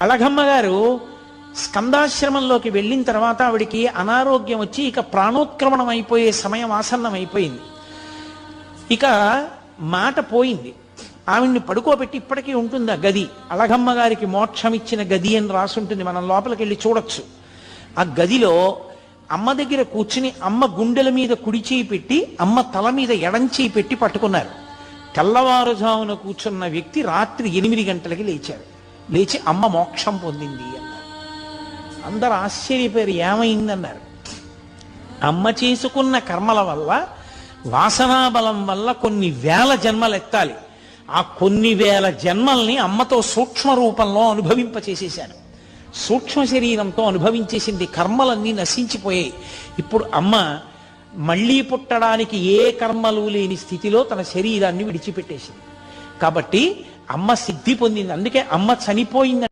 అళగమ్మ గారు స్కందాశ్రమంలోకి వెళ్ళిన తర్వాత ఆవిడికి అనారోగ్యం వచ్చి ఇక ప్రాణోత్క్రమణం అయిపోయే సమయం ఆసన్నం అయిపోయింది ఇక మాట పోయింది. ఆవిడ్ని పడుకోబెట్టి ఇప్పటికీ ఉంటుంది ఆ గది. అళగమ్మ గారికి మోక్షం ఇచ్చిన గది అని రాసుంటుంది. మనం లోపలికి వెళ్ళి చూడొచ్చు. ఆ గదిలో అమ్మ దగ్గర కూర్చుని అమ్మ గుండెల మీద కుడి చేయి పెట్టి అమ్మ తల మీద ఎడంచేయి పెట్టి పట్టుకున్నారు. తెల్లవారుజామున కూర్చున్న వ్యక్తి రాత్రి ఎనిమిది గంటలకి లేచారు. లేచి అమ్మ మోక్షం పొందింది అన్నారు. అందరు ఆశ్చర్యపోయారు ఏమైందన్నారు? అమ్మ చేసుకున్న కర్మల వల్ల వాసనా బలం వల్ల కొన్ని వేల జన్మలు ఎత్తాలి. ఆ కొన్ని వేల జన్మల్ని అమ్మతో సూక్ష్మ రూపంలో అనుభవింపచేసేశాను. సూక్ష్మ శరీరంతో అనుభవించేసింది కర్మలన్నీ నశించిపోయాయి. ఇప్పుడు అమ్మ మళ్ళీ పుట్టడానికి ఏ కర్మలు లేని స్థితిలో తన శరీరాన్ని విడిచిపెట్టేసింది. కాబట్టి అమ్మ సిద్ధి పొందింది. అందుకే అమ్మ చనిపోయింది